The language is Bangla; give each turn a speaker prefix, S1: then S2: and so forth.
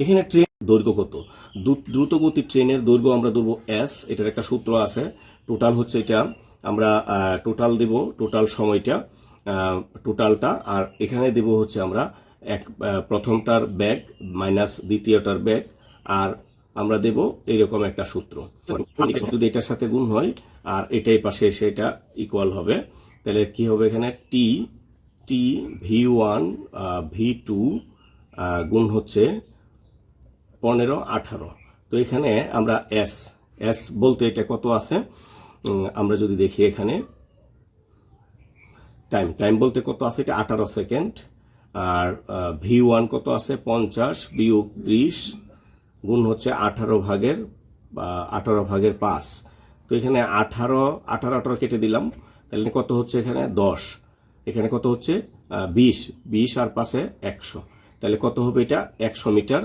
S1: এখানে ট্রেন দৈর্ঘ্য কত? দ্রু- দ্রুতগতির ট্রেনের দৈর্ঘ্য আমরা ধরবো এস এটার একটা সূত্র আছে। টোটাল হচ্ছে এটা, আমরা টোটাল দেব টোটাল সময়টা টোটালটা আর এখানে দেব হচ্ছে আমরা এক প্রথমটার ব্যাগ মাইনাস দ্বিতীয়টার ব্যাগ আর আমরা দেব এরকম একটা সূত্র। যদি এটার সাথে গুণ হয়, আর এটাই পাশে এসে এটা ইকুয়াল হবে, তাহলে কি হবে এখানে? T t v one v two গুণ হচ্ছে পনেরো, আঠারো। তো এখানে আমরা এস এস বলতে এটা কত আছে? আমরা যদি দেখি এখানে টাইম টাইম বলতে কত আছে? এটা আঠারো সেকেন্ড আর ভি ওয়ান কত আছে? পঞ্চাশ, বিয়োগ ত্রিশ গুণ হচ্ছে আঠারো ভাগের আঠারো ভাগের পাঁচ। তো এখানে আঠারো আঠারো আঠারো কেটে দিলাম। তাহলে কত হচ্ছে এখানে? দশ। এখানে কত হচ্ছে? বিশ। বিশ আর পাশে একশো। তাহলে কত হবে এটা? একশো মিটার।